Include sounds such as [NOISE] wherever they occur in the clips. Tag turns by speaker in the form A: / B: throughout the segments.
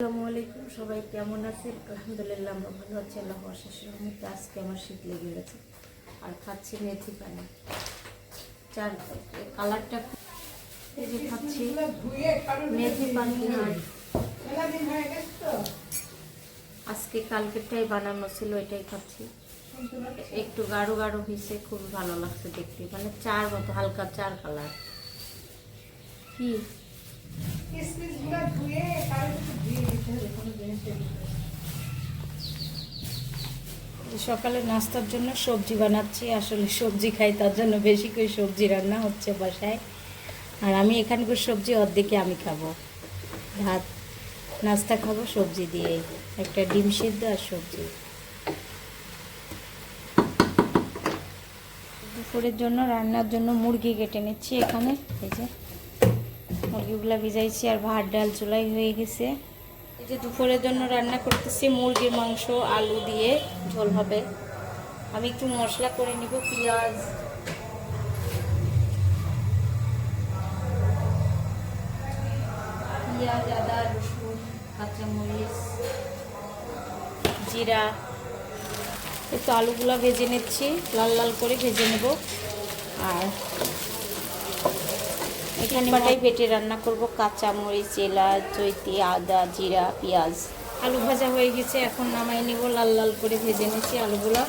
A: আসসালামু সবাই কেমন আছেন? আলহামদুলিল্লাহ, আমরা ভালো আছি আল্লাহ অশেষের মধ্যে আজকে আমার শীত লেগে গেছে। আর খাচ্ছি মেথি পানি। চার কালারটা এই যে খাচ্ছি মেথি পানি। আজকে কালকেরটাই বানানো ছিল, এটাই খাচ্ছি। একটু গাঢ় গাঢ় হয়েছে, খুব ভালো লাগছে দেখতে। মানে চার মতো, হালকা চার কালার কি? সকালে নাস্তার জন্য সবজি বানাচ্ছি, আসলে সবজি খাই, তার জন্য বেশি করে সবজি রান্না হচ্ছে বাসায়। আর আমি এখানকার সবজি অর্ধেকে আমি খাব। ভাত, নাস্তা খাব, সবজি দিয়ে। একটা ডিম সিদ্ধ আর সবজি। দুপুরের জন্য রান্নার জন্য মুরগি কেটে নিচ্ছি এখানে, এই যে। মুরগিগুলো ভিজাইছি আর ভাত, ডাল, চুলাই হয়ে গেছে। এই যে দুপুরের জন্য রান্না করতেছি মুরগির মাংস, আলু দিয়ে ঝোল হবে। আমি একটু মশলা করে নিব, পেঁয়াজ। পেঁয়াজ, আদা, রসুন, কাঁচামরিচ, জিরা। একটু আলুগুলো ভেজে নিচ্ছি, লাল লাল করে ভেজে নেব। আর এখানে বাটাই বেটে রান্না করব কাঁচা মরিচ এলাচ চৈতি আদা জিরা পেঁয়াজ। আলু ভাজা হয়ে গেছে এখন নামাই নিব লাল লাল করে ভেজে নিচ্ছি আলুগুলো।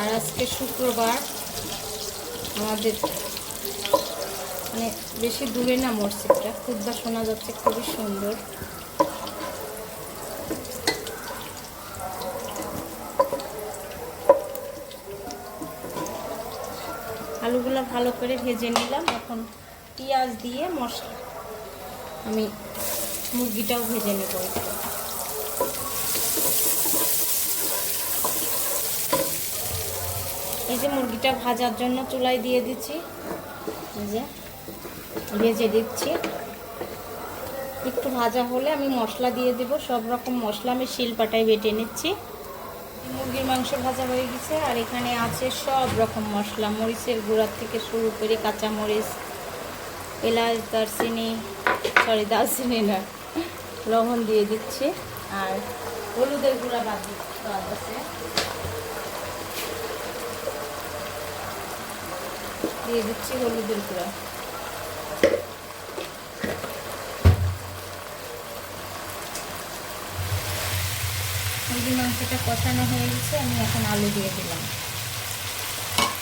A: আর আজকে শুক্রবার আমাদের মানে বেশি দূরে না মসজিদটা খুববা শোনা যাচ্ছে খুবই সুন্দর আলুগুলো ভালো করে ভেজে নিলাম। এখন পেঁয়াজ দিয়ে মশলা। আমি মুরগিটাও ভেজে নেব। এই যে মুরগিটা ভাজার জন্য চুলায় দিয়ে দিচ্ছি। এই যে ভেজে দিচ্ছি। একটু ভাজা হলে আমি মশলা দিয়ে দেব। সব রকম মশলা আমি শিলপাটায় বেটে নিচ্ছি। মুরগির মাংস ভাজা হয়ে গেছে, আর এখানে আছে সব রকম মশলা। মরিচের গুঁড়ার থেকে শুরু করে কাঁচা মরিচ এলাচ, দারচিনি সরি দারচিনি না, লবণ দিয়ে দিচ্ছি, আর হলুদের গুঁড়া বাদ দিচ্ছে দিয়ে দিচ্ছি হলুদের গুঁড়া। মুরগির মাংসটা কষানো হয়ে গেছে আমি এখন আলু দিয়ে দিলাম।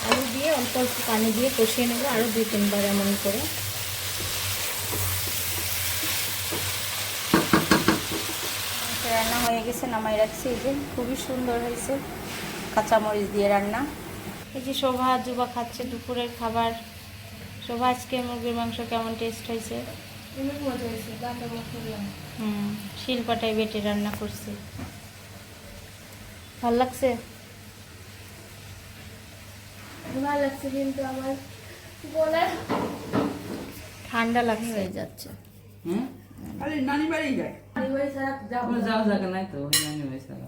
A: আলু দিয়ে অল্প অল্প পানি দিয়ে কষিয়ে নেব আরও দুই তিনবার এমন করে। রান্না হয়ে গেছে নামাই রাখছি। এই যে খুবই সুন্দর হয়েছে কাঁচামরিচ দিয়ে রান্না। এই যে শোভা জুবা খাচ্ছে দুপুরের খাবার। শোভা আজকে মুরগির মাংস কেমন টেস্ট হয়েছে? হুম শিলপাটায় বেটে রান্না করছি। ভালো লাগছে?
B: ভালো লাগছে কিন্তু আমার গলার
A: ঠান্ডা লাগছে। হয়ে যাচ্ছে।
C: হুম? আরে নানি বাড়ি যায়।
B: পরিবার ছাড়া যাব
C: আমরা জায়গা নাই তো নানি বাড়ি ছাড়া।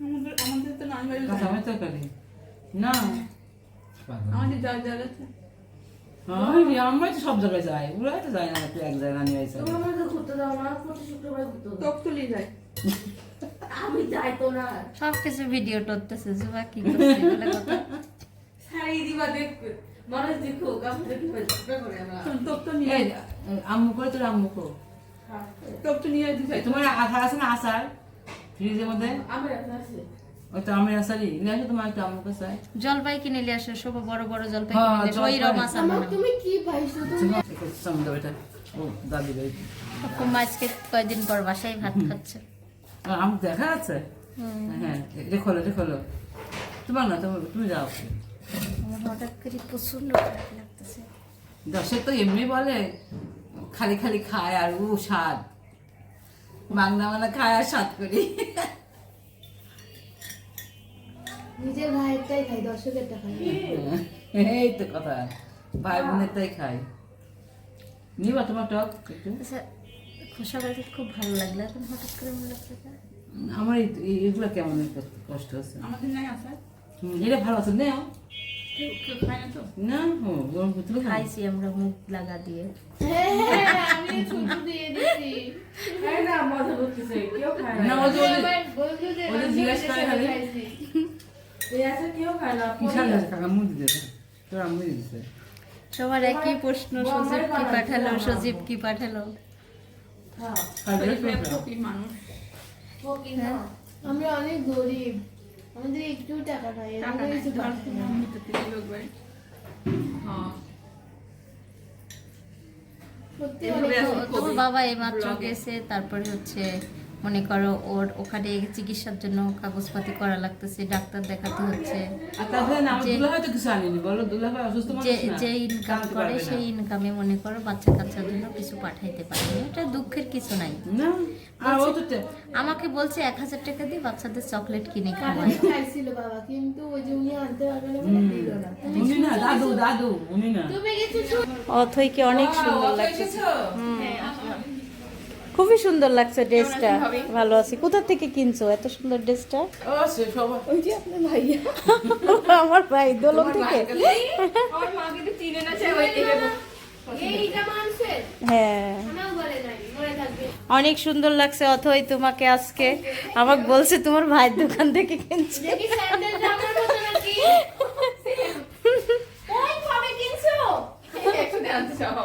D: আমাদের আমাদের তো নানি বাড়ি
C: আমি তো করি না।
D: আমাদের যাওয়ার জায়গা আছে।
C: আমরা তো সব জায়গায় যাই। ওরা তো যায় না একটু এক জায়গায় নানি বাড়ি
B: আমাকে ঘুরতে দাও না প্রতি শুক্রবার ঘুরতে
D: টক তুলি যায়
B: আমি যাই তো না
A: সব কিছু ভিডিও করতেছে জুবা কি করছে এগুলো কথা
B: শাড়ি দিবা দেখবে মানুষ দেখো কি করে আমরা
D: তো নিয়ে
C: আম্মু করে তোর আম্মু কো
D: তো নিয়ে
C: এই, তোমার আচার আছে না আচার ফ্রিজের মধ্যে
B: আছে
C: ওই তো আমের আচারই নিয়ে আসো তোমার একটু আম্মু কাছে
A: জলপাই কিনে নিয়ে আসে সব বড় বড় জলপাই
C: হ্যাঁ,
A: কিনে নিয়ে আসে। ওই রকম আচার
B: তুমি কি পাইছো তুমি
C: সামনে এটা ও দাদি বাড়ি
A: কুম্বা আজকে কয়দিন পর বাসায় ভাত খাচ্ছে
C: আম দেখা আছে? হ্যাঁ এটা খোলো এটা খোলো তোমার না তুমি তুমি যাও।
A: হঠাৎ করে লাগতেছে।
C: দশে তো এমনি বলে খালি খালি খায় আর ও স্বাদ। বাংলা মানে খায় আর স্বাদ করি।
B: নিজের ভাইয়েরটাই খাই দর্শকের টাকা
C: এই তো কথা। ভাই বোনের তাই খাই। নিবা তোমার টক একটু।
A: বাড়িতে খুব ভালো লাগল। এখন হঠাৎ করে মনে লাগছে
C: আমার এগুলো কেমন কষ্ট হচ্ছে?
D: আমাদের নাই আসার
C: এটা ভালো আছে
D: না
C: না ও গরম করতে
A: খাইছি আমরা মুখ লাগা দিয়ে।
B: আছে
C: আছে
A: সবার একই প্রশ্ন সজীব কি পাঠালো সজীব কি পাঠালো?
D: মানুষ।
B: আমি অনেক গরিব। আমাদের একটু টাকা নাই
D: হ্যাঁ।
A: তোমার বাবা এই
D: মাত্র
A: গেছে তারপরে হচ্ছে মনে করো ওর ওখানে চিকিৎসার জন্য কাগজপাতি করা লাগতেছে ডাক্তার দেখাতে হচ্ছে। যে-
C: দুলা হয়তো কিছু আনেনি বলো দুলা ভাই অসুস্থ
A: যে
C: মানুষ না
A: যে ইনকাম করে সেই ইনকামে মনে করো বাচ্চা কাচ্চার জন্য কিছু পাঠাইতে পারেনি এটা দুঃখের কিছু নাই। আমাকে বলছে এক হাজার টাকা দিয়ে বাচ্চাদের চকলেট কিনে খাওয়াই
B: বাবা কিন্তু ওই যে উনি আনতে না বলে দিল না।
C: উনি না দাদু দাদু উনি না।
B: তুমি
A: অথইকে অনেক সুন্দর লাগছে। খুবই সুন্দর লাগছে ড্রেসটা। ভালো আছি। কোথা থেকে কিনছো এত সুন্দর ড্রেসটা? আমার ভাই দোলন থেকে? হ্যাঁ।
B: মনে
A: অনেক সুন্দর লাগছে অথই তোমাকে আজকে। আমাকে বলছে তোমার ভাইয়ের দোকান থেকে কিনছে। [LAUGHS]
B: কিনছো
D: একসাথে আনতে সব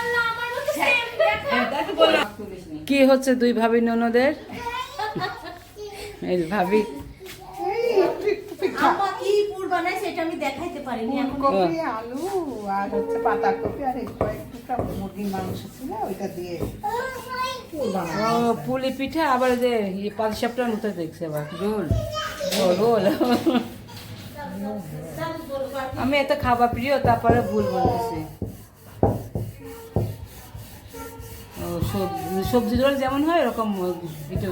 B: আল্লাহ আমার মতো সেম দেখা
C: কি হচ্ছে দুই ভাবি ননদের? এই ভাবি।
A: আমা কি পুর বানাইছে এটা আমি দেখাইতে পারিনি এখন।
E: কপি আলু আর হচ্ছে পাতাকপি আর একটু একটু মুরগির মাংস ছিল ওইটা দিয়ে
C: ও পুলি পিঠা আবার যে ইয়ে পাঁচ সপ্তাহ মতো দেখছে আবার। আমি এত খাবার প্রিয় তারপরে ভুল বলতেছি। সবজি রোল যেমন হয় এরকম একটু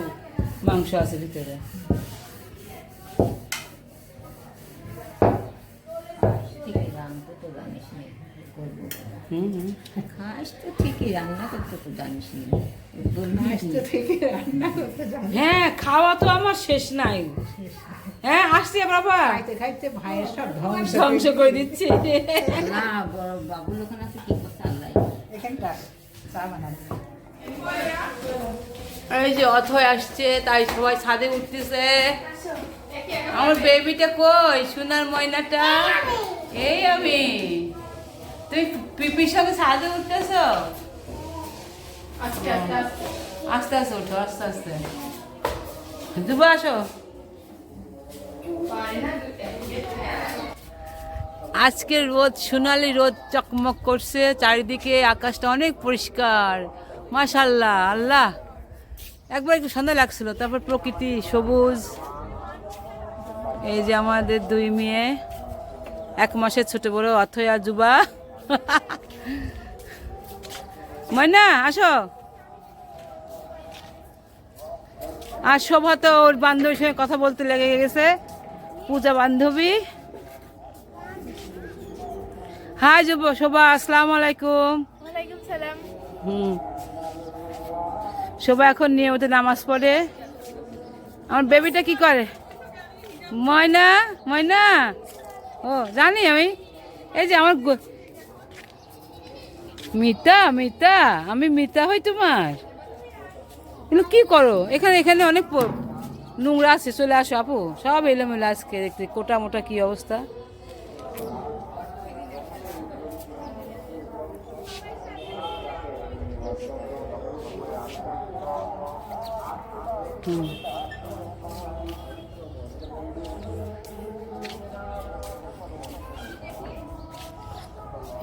C: মাংস আছে ভিতরে।
F: ঠিকই রান্না তো জানিস নি করব?
C: হুম হুম।
F: খাস তো ঠিকই রান্না করতে জানিস নি।
E: রান্না করতে
C: হ্যাঁ খাওয়া তো আমার শেষ নাই। হ্যাঁ আসছি বাবা
E: খাইতে খাইতে ভাইয়ের সব ধ্বংস
C: ধ্বংস করে দিচ্ছি।
F: না বড় বাবু লোকের আছে কি করতে আল্লাহ
E: এখানটা চা বানাবো।
C: এই যে অথয় আসছে তাই সবাই ছাদে উঠতেছে। আমার বেবিটা কই? সোনার ময়নাটা? এই আমি। তুই পিপির সঙ্গে ছাদে উঠতেছ? আস্তে আস্তে উঠো আস্তে আস্তে দুবো আসো। আজকের রোদ সোনালি রোদ চকমক করছে চারিদিকে আকাশটা অনেক পরিষ্কার। মাশাল্লাহ আল্লাহ। একবার একটু সন্ধ্যা লাগছিল তারপর প্রকৃতি সবুজ। এই যে আমাদের দুই মেয়ে এক মাসের ছোট বড় অথয়া যুবা। ময়না আসো। আর শোভা তো ওর বান্ধবীর সঙ্গে কথা বলতে লেগে গেছে পূজা বান্ধবী। হাই যুব শোভা আসসালামু আলাইকুম। হুম। শোভা এখন নিয়মিত নামাজ পড়ে। আমার বেবিটা কি করে? ময়না ময়না। ও, জানি আমি। এই যে আমার মিতা মিতা, আমি মিতা হই তোমার। এগুলো কি করো? এখানে এখানে অনেক নোংরা আছে, চলে আসো আপু। সব এলোমেলো আজকে, দেখতে, কোটা মোটা কি অবস্থা?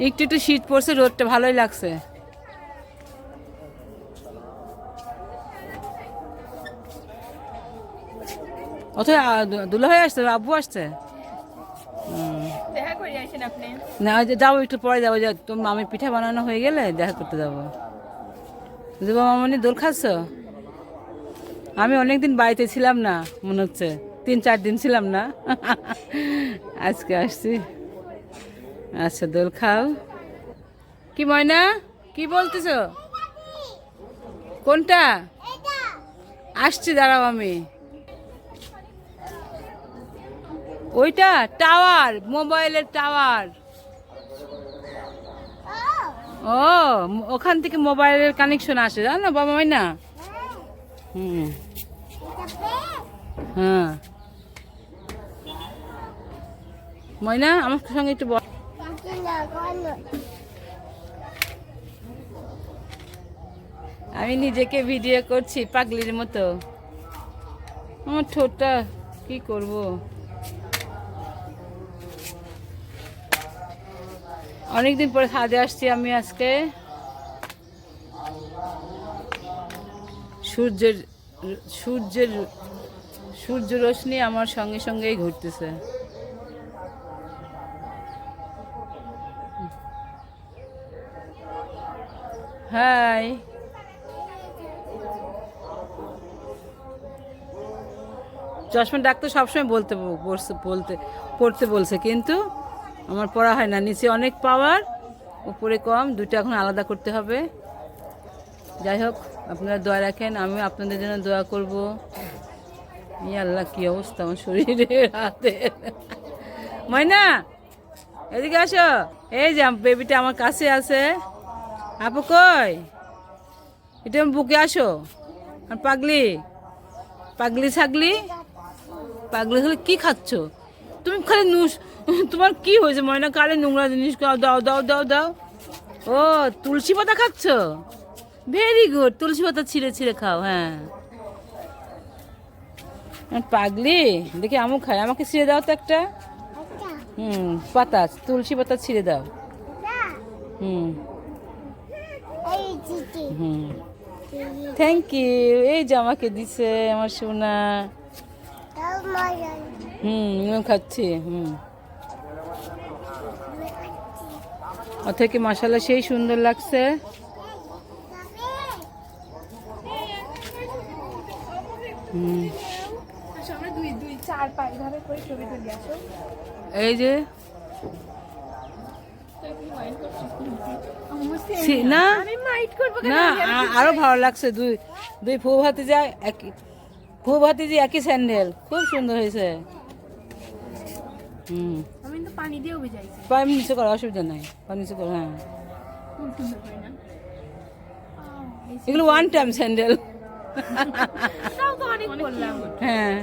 C: একটু একটু শীত পড়ছে রোদটা ভালোই লাগছে। অথবা দুলা হয়ে আসছে আব্বু আসছে? হুম। না যাব একটু পরে যাব তোমার মামি পিঠা বানানো হয়ে গেলে দেখা করতে যাব। দেবো মামনি দোল খাচ্ছ? আমি অনেকদিন বাড়িতে ছিলাম না, মনে হচ্ছে। তিন, চার দিন ছিলাম না। আজকে আসছি। আচ্ছা দোল খাও। কি ময়না? কি বলতেছ? কোনটা? আসছি, দাঁড়াও আমি। ওইটা? টাওয়ার, মোবাইলের টাওয়ার। ও, ওখান থেকে মোবাইলের কানেকশন আসে, জানো বাবা মাইনা হুম। হ্যাঁ। ময়না, আমার সঙ্গে একটু বল। আমি নিজেকে ভিডিও করছি পাগলির মতো। আমার ঠোঁটটা কি করব? অনেকদিন পরে ছাদে আসছি আমি আজকে। সূর্যের সূর্যের সূর্য রশ্মি আমার সঙ্গে সঙ্গেই ঘুরতেছে। হাই। চশমা ডাক্তার সবসময় বলতে বলতে, পড়তে বলছে, কিন্তু আমার পড়া হয় না। নিচে অনেক পাওয়ার, উপরে কম দুটো এখন আলাদা করতে হবে। যাই হোক, আপনারা দোয়া রাখেন আমি আপনাদের জন্য দোয়া করব। আল্লাহ, কি অবস্থা আমার শরীরের হাতে? ময়না এদিকে আসো। এই যে বেবিটা আমার কাছে আছে। আপু কই? এটা আমার বুকে আসো। আর পাগলি? পাগলি ছাগলি? পাগলি হলে কি খাচ্ছ? তুমি খালি নুস, তোমার কি হয়েছে ময়না কালে নোংরা জিনিস দাও দাও দাও দাও। ও, তুলসী পাতা খাচ্ছ? ভেরি গুড তুলসী পাতা ছিঁড়ে ছিঁড়ে খাও হ্যাঁ। পাগলি? দেখি আমু খাই আমাকে ছিঁড়ে দাও তো একটা। হুম পাতা তুলসী পাতা ছিঁড়ে দাও। হুম। হুম। থ্যাংক ইউ এই যে আমাকে দিছে আমার সোনা। হুম খাচ্ছি হুম। ও থেকে মশালা সেই সুন্দর লাগছে? হুম।
D: করে ছবি তুলি আসো।
C: এই যে। না? না আরও ভালো লাগছে। দুই দুই ফু ভাতি যায় একই ফু ভাতিজি একই স্যান্ডেল। খুব সুন্দর হয়েছে। হুম।
D: আমি তো পানি দিয়েও ভিজাইছি।
C: পানি নিচে করো অসুবিধা নাই। পানি নিচে করো হ্যাঁ। এগুলো ওয়ান টাইম স্যান্ডেল। হ্যাঁ।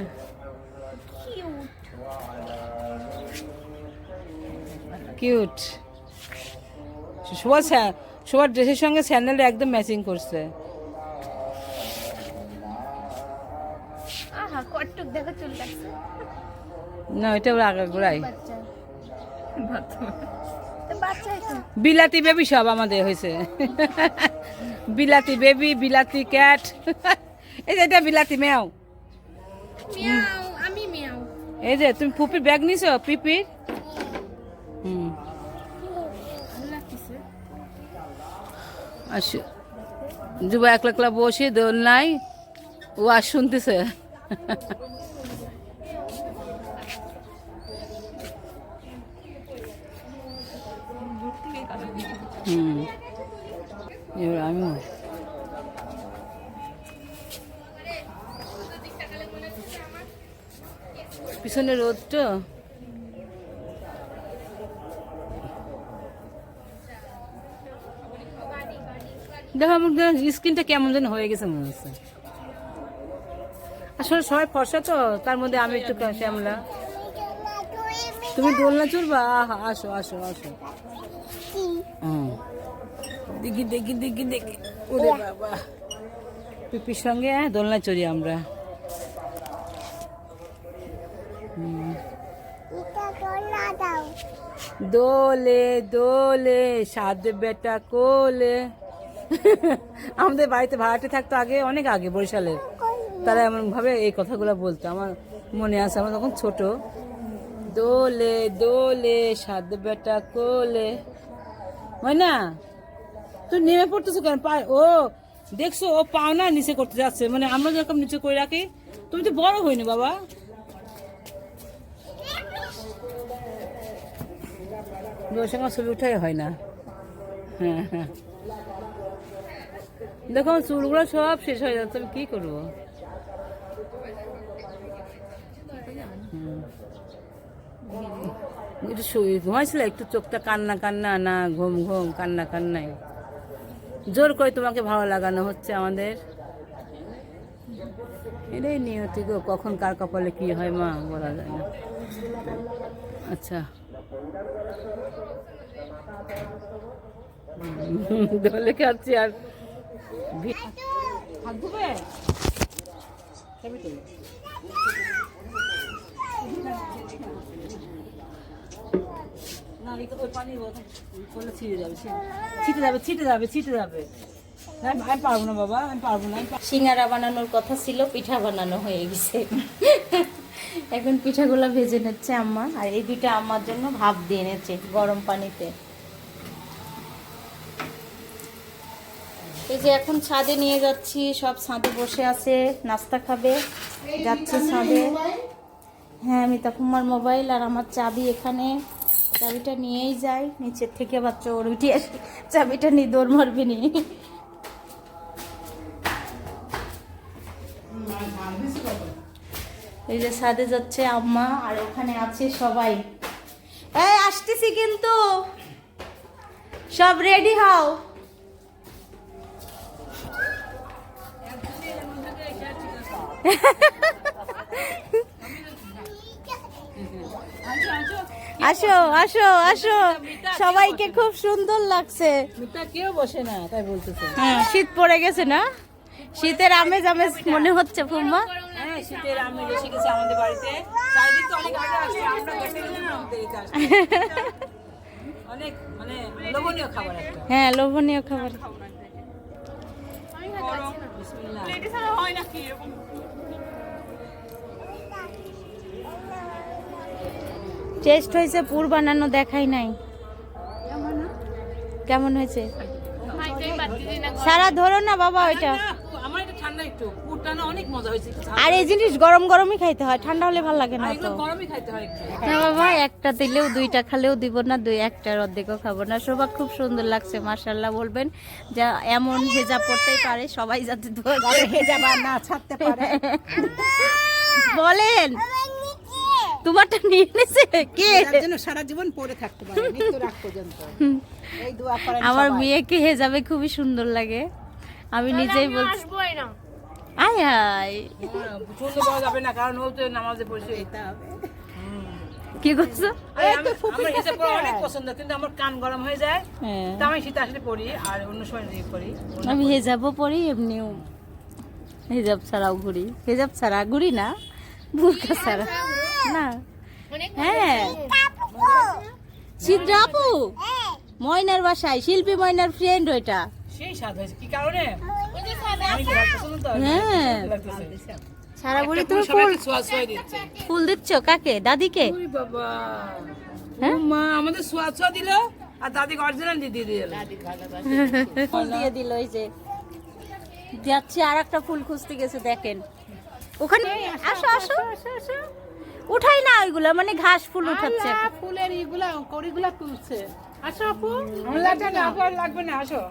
C: কিউট। সবার সবার ড্রেসের সঙ্গে স্যান্ডেলটা একদম ম্যাচিং করছে।
D: আহা কটটুক দেখো চুল কাটছে।
C: না ওইটা ওর আগা গোড়াই বিলাতি বেবি সব আমাদের হয়েছে। বিলাতি বেবি বিলাতি ক্যাট। এই যে এটা বিলাতি ম্যাও। এই যে তুমি পুপির ব্যাগ নিছো? পিপির? যুবা একলা একলা বসে দোল নাই ও আর শুনতেছে। হুম। এবার আমিও। পিছনে রোদ দেখো আমার স্কিনটা কেমন যেন হয়ে গেছে মনে হচ্ছে। আসলে সবাই ফর্সা তো তার মধ্যে আমি একটু শ্যামলা। তুমি দোলনা চড়বা? আসো আসো আসো। দেখি দেখি দেখি দেখি। ওরে বাবা। পিপির সঙ্গে হ্যাঁ, দোলনা চড়ি আমরা। দোলে দোলে সাদ বেটা কোলে। [LAUGHS] আমাদের বাড়িতে ভাড়াটে থাকতো আগে, অনেক আগে, বরিশালের। তারা এমন ভাবে এই কথাগুলো বলতো। আমার মনে আছে, আমার তখন ছোট। দোলে দোলে সাদ বেটা কোলে। হয় না? তুই নেমে পড়তেছো কেন? ও, দেখছ, ও পাওনা নিচে করতে যাচ্ছে। মানে আমরা যেরকম নিচে করে রাখি, তুমি তো বড় হইনি বাবা। ছবি উঠাই হয় না। হ্যাঁ হ্যাঁ। দেখো চুলগুলো সব শেষ হয়ে যাচ্ছে, আমি কি করব? একটু একটু চোখটা কান্না কান্না, না ঘুম ঘুম, কান্না কান্নাই। জোর করে তোমাকে ভালো লাগানো হচ্ছে আমাদের। এটাই নিয়তি গো, কখন কার কপালে কি হয় মা, বলা যায় না। আচ্ছা। দোলে খাচ্ছি আর
A: সিঙ্গারা বানানোর কথা ছিল, পিঠা বানানো হয়ে গেছে। এখন পিঠাগুলো ভেজে নিচ্ছে আম্মা, আর এই দুইটা আম্মার জন্য ভাপ দিয়ে এনেছে গরম পানিতে। এই যে এখন ছাদে নিয়ে যাচ্ছি, সব ছাদে বসে আছে, নাস্তা খাবে, যাচ্ছে ছাদে। হ্যাঁ আমি তখন আমার মোবাইল আর আমার চাবি এখানে। চাবিটা নিয়েই যাই, নিচের থেকে আবার চোর উঠে আসে। চাবিটা নিয়ে দৌড় মারবে নি। এই যে ছাদে যাচ্ছে আম্মা, আর ওখানে আছে সবাই। এই, আসতেছি কিন্তু। সব রেডি হও। [LAUGHS] আসো আসো আসো। সবাইকে খুব সুন্দর লাগছে।
C: কেউ বসে না তাই বলতেছে।
A: হ্যাঁ শীত পড়ে গেছে না? শীতের আমেজ আমেজ মনে হচ্ছে ফুম্মা
C: হ্যাঁ শীতের আমি এসে গেছি আমাদের বাড়িতে। চারিদিক তো অনেক আগে আসছে আমরা গেছে গেলে আমাদের অনেক মানে লোভনীয় খাবার
A: হ্যাঁ লোভনীয় খাবার। টেস্ট হয়েছে পুর বানানো দেখাই নাই। কেমন হয়েছে? সারা ধরো না বাবা ওইটা
C: না, আমার এটা ঠান্ডা অনেক মজা হয়েছে
A: আর এই জিনিস গরম গরমই খাইতে হয় ঠান্ডা হলে ভালো লাগে না তো।
C: এগুলো গরমই খাইতে হয়
A: না বাবা একটা দিলেও দুইটা খালেও দিব না দুই একটার অর্ধেকও খাব না। সবার খুব সুন্দর লাগছে মার্শাল্লাহ বলবেন। যা এমন হেজাব করতেই পারে সবাই যাতে দোয়া করে।
E: আর না ছাড়তে পারে। [LAUGHS]
A: বলেন। তোমারটা নিয়ে নিছে কে?
E: জন্য সারা জীবন পরে থাকতে পারে মৃত্যু রাখ পর্যন্ত। এই দোয়া করেন
A: আমার। মেয়েকে হেজাবে খুবই সুন্দর লাগে। আমি নিজেই বলছি আয় আয়
C: যাবে না কারণ ও তো নামাজে পড়ছে।
A: কি করছ?
C: অনেক পছন্দ কিন্তু আমার কান গরম হয়ে যায়।
A: হ্যাঁ।
C: তা আমি শীতে আসলে পড়ি আর অন্য সময়
A: আমি হেজাবও পরি এমনিও হেজাব ছাড়াও ঘুরি। হেজাব ছাড়া ঘুরি না বুরকা ছাড়া। না। হ্যাঁ। আপু ময়নার বাসায় শিল্পী ময়নার ফ্রেন্ড ওইটা।
C: সেই স্বাদ হয়েছে কি কারণে?
A: হ্যাঁ। সারা বুড়ি তুমি
C: ফুল
A: ফুল
C: দিচ্ছ
A: কাকে? দাদিকে? হ্যাঁ?
C: মা আমাদের ছোঁয়া ছোঁয়া দিল আর দাদিকে অরিজিনাল দিয়ে দিয়ে দিল। [LAUGHS]
A: ফুল দিয়ে দিল ওই যে। যাচ্ছে আর একটা ফুল খুঁজতে গেছে দেখেন। ওখানে আসো আসো উঠাই না ওইগুলা মানে ঘাস ফুল উঠাচ্ছে।
E: ফুলের ইগুলা কড়িগুলা তুলছে। আসো আপু।
C: লাগবে না লাগবে না আসো।